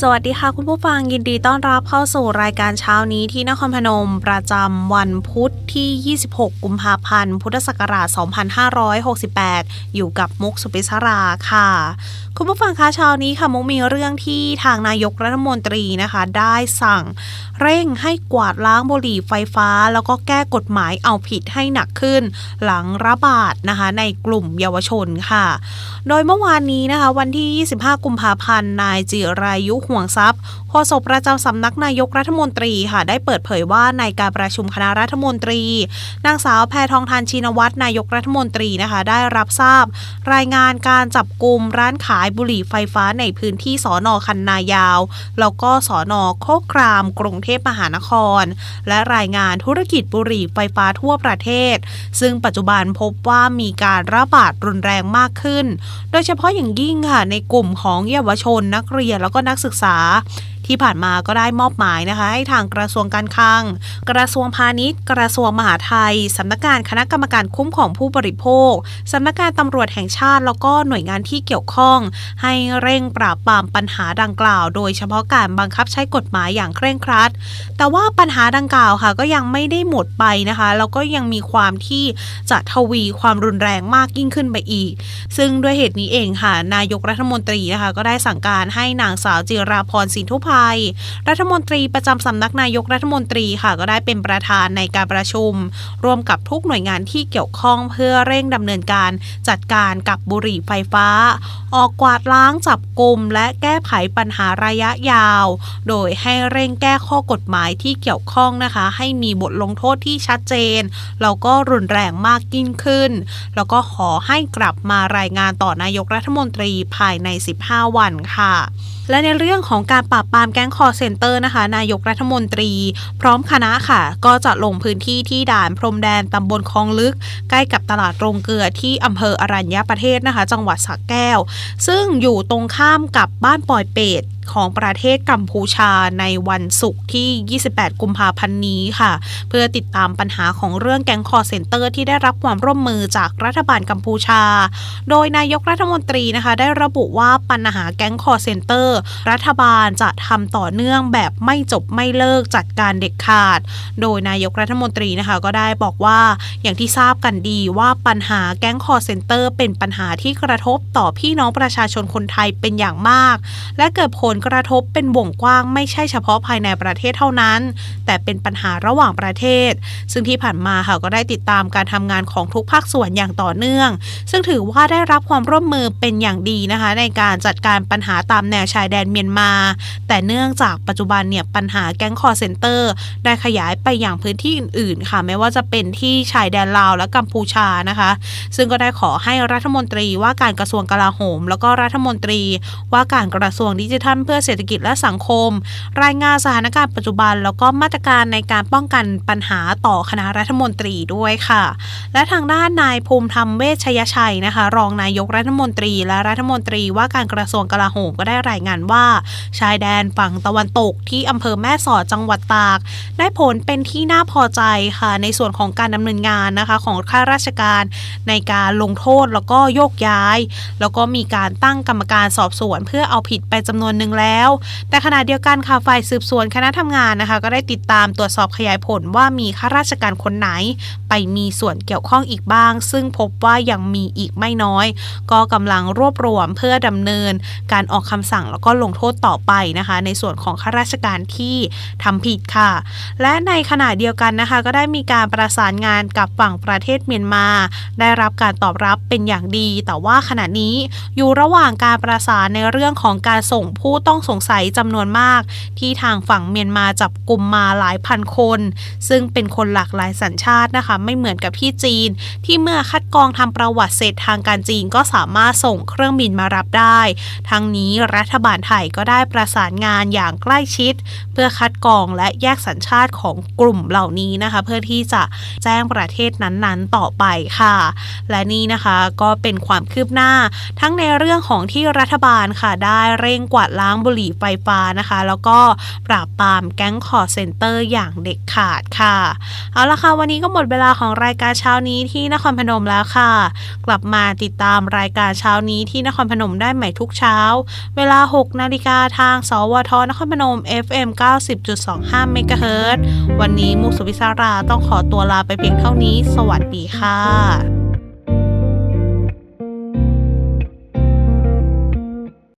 สวัสดีค่ะคุณผู้ฟังยินดีต้อนรับเข้าสู่รายการเช้านี้ที่นครพนมประจำวันพุธที่ 26 กุมภาพันธ์ พุทธศักราช 2568 อยู่กับมุกสุปิศราค่ะ คุณผู้ฟังคะเช้านี้ค่ะมุกมีเรื่องที่ทางนายกรัฐมนตรีนะคะ ได้สั่งเร่งให้กวาดล้างบุหรี่ไฟฟ้า แล้วก็แก้กฎหมายเอาผิดให้หนักขึ้น หลังระบาดนะคะในกลุ่มเยาวชนค่ะ โดยเมื่อวานนี้นะคะ วันที่ 25 กุมภาพันธ์นายจิรายุห่วงทรัพย์โฆษกประจำสำนักนายกรัฐมนตรีค่ะได้เปิดเผยว่าในการประชุมคณะรัฐมนตรี นางสาวแพทองทานชินวัตรนายกรัฐมนตรีนะคะ ได้รับทราบ รายงานการจับกลุ่มร้านขายบุหรี่ไฟฟ้าในพื้นที่สอนอคันนายาว แล้วก็สอนอโคกคราม กรุงเทพมหานคร และรายงานธุรกิจบุหรี่ไฟฟ้าทั่วประเทศ ซึ่งปัจจุบันพบว่ามีการระบาดรุนแรงมากขึ้น โดยเฉพาะอย่างยิ่งค่ะในกลุ่มของเยาวชนนักเรียนแล้วก็นักศึกศึกษา ที่ผ่านมาก็ได้มอบหมายนะคะให้ทางกระทรวงการคลัง กระทรวงพาณิชย์ กระทรวงมหาดไทยสำนักงานคณะกรรมการคุ้มของผู้บริโภคสำนักงานตำรวจแห่งชาติ แล้วก็หน่วยงานที่เกี่ยวข้อง ให้เร่งปราบปรามปัญหาดังกล่าว โดยเฉพาะการบังคับใช้กฎหมายอย่างเคร่งครัด แต่ว่าปัญหาดังกล่าวค่ะ ก็ยังไม่ได้หมดไปนะคะแล้วก็ยังมีความที่จะทวีความรุนแรงมากยิ่งขึ้นไปอีก ซึ่งด้วยเหตุนี้เองค่ะ นายกรัฐมนตรีนะคะก็ได้สั่งการให้นางสาวจิราพรสินทุพภัยรัฐมนตรีประจำสำนักนายกรัฐมนตรีค่ะ ก็ได้เป็นประธานในการประชุม ร่วมกับทุกหน่วยงานที่เกี่ยวข้องเพื่อเร่งดำเนินการจัดการกับบุหรี่ไฟฟ้า ออกกวาดล้างจับกลุ่มและแก้ไขปัญหาระยะยาว โดยให้เร่งแก้ข้อกฎหมายที่เกี่ยวข้องนะคะ ให้มีบทลงโทษที่ชัดเจน แล้วก็รุนแรงมากยิ่งขึ้น แล้วก็ขอให้กลับมารายงานต่อนายกรัฐมนตรีภายใน 15 วันค่ะและในเรื่องของการปราบปราามแก๊งคอร์เซ็นเตอร์นะคะ นายกรัฐมนตรี พร้อมคณะค่ะ ก็จะลงพื้นที่ที่ด่านพรมแดนตำบลคลองลึก ใกล้กับตลาดโรงเกลือที่อำเภออรัญญประเทศนะคะ จังหวัดสระแก้ว ซึ่งอยู่ตรงข้ามกับบ้านปอยเป็ดของประเทศกัมพูชาในวันศุกร์ที่ 28 กุมภาพันธ์นี้ค่ะ เพื่อติดตามปัญหาของเรื่องแก๊งคอร์เซ็นเตอร์ที่ได้รับความร่วมมือจากรัฐบาลกัมพูชา โดยนายกรัฐมนตรีนะคะ ได้ระบุว่าปัญหาแก๊งคอร์เซ็นเตอร์รัฐบาลจะททำต่อเนื่องแบบไม่จบไม่เลิกจัดการเด็กขาด โดยนายกรัฐมนตรีนะคะก็ได้บอกว่าอย่างที่ทราบกันดีว่าปัญหาแก๊งคอร์เซนเตอร์เป็นปัญหาที่กระทบต่อพี่น้องประชาชนคนไทยเป็นอย่างมาก และเกิดผลกระทบเป็นวงกว้างไม่ใช่เฉพาะภายในประเทศเท่านั้น แต่เป็นปัญหาระหว่างประเทศ ซึ่งที่ผ่านมาค่ะก็ได้ติดตามการทำงานของทุกภาคส่วนอย่างต่อเนื่อง ซึ่งถือว่าได้รับความร่วมมือเป็นอย่างดีนะคะ ในการจัดการปัญหาตามแนวชายแดนเมียนมา แต่เนื่องจากปัจจุบันเนี่ยปัญหาแก๊งคอร์เซนเตอร์ได้ขยายไปอย่างพื้นที่อื่นๆ ค่ะไม่ว่าจะเป็นที่ชายแดนลาวและกัมพูชานะคะ ซึ่งก็ได้ขอให้รัฐมนตรีว่าการกระทรวงกลาโหม แล้วก็รัฐมนตรีว่าการกระทรวงดิจิทัล เพื่อเศรษฐกิจและสังคม รายงานสถานการณ์ปัจจุบัน แล้วก็มาตรการในการป้องกันปัญหาต่อคณะรัฐมนตรีด้วยค่ะ และทางด้านนายภูมิธรรมเวชชยชัยนะคะ รองนายกรัฐมนตรีและรัฐมนตรีว่าการกระทรวงกลาโหมก็ได้รายงานว่า ชายแดนฝั่งตะวันตกที่อำเภอแม่สอดจังหวัดตาก ได้ผลเป็นที่น่าพอใจค่ะ ในส่วนของการดำเนินงานนะคะของข้าราชการในการลงโทษแล้วก็โยกย้าย แล้วก็มีการตั้งกรรมการสอบสวน เพื่อเอาผิดไปจำนวนหนึ่งแล้ว แต่ขณะเดียวกันค่ะฝ่ายสืบสวนคณะทำงานนะคะ ก็ได้ติดตามตรวจสอบขยายผลว่ามีข้าราชการคนไหน ไปมีส่วนเกี่ยวข้องอีกบ้าง ซึ่งพบว่ายังมีอีกไม่น้อย ก็กำลังรวบรวมเพื่อดำเนินการออกคำสั่งแล้วก็ลงโทษต่อไปนะคะในส่วนของข้าราชการที่ทำผิดค่ะ และในขณะเดียวกันนะคะ ก็ได้มีการประสานงานกับฝั่งประเทศเมียนมา ได้รับการตอบรับเป็นอย่างดี แต่ว่าขณะนี้อยู่ระหว่างการประสานในเรื่องของการส่งผู้ต้องสงสัยจำนวนมาก ที่ทางฝั่งเมียนมาจับกลุ่มมาหลายพันคน ซึ่งเป็นคนหลากหลายสัญชาตินะคะ ไม่เหมือนกับที่จีน ที่เมื่อคัดกรองทำประวัติเสร็จทางการจีนก็สามารถส่งเครื่องบินมารับได้ ทั้งนี้รัฐบาลไทยก็ได้ประสานงานอย่างใกล้ชิด เพื่อคัดกรองและแยกสัญชาติของกลุ่มเหล่านี้นะคะ เพื่อที่จะแจ้งประเทศนั้นๆ ต่อไปค่ะ และนี่นะคะก็เป็นความคืบหน้าทั้งในเรื่องของที่รัฐบาลค่ะ ได้เร่งกวาดล้างบุหรี่ไฟฟ้านะคะ แล้วก็ปราบปรามแก๊งคอร์เซนเตอร์อย่างเด็ดขาดค่ะ เอาละค่ะ วันนี้ก็หมดเวลาของรายการเช้านี้ที่นครพนมแล้วค่ะ กลับมาติดตามรายการเช้านี้ที่นครพนมได้ใหม่ทุกเช้า เวลา 6 นาฬิกาทางสววทนครพนม FM 90.25 MHz วันนี้มุกสุวิสาราต้องขอตัวลาไปเพียงเท่านี้ สวัสดีค่ะ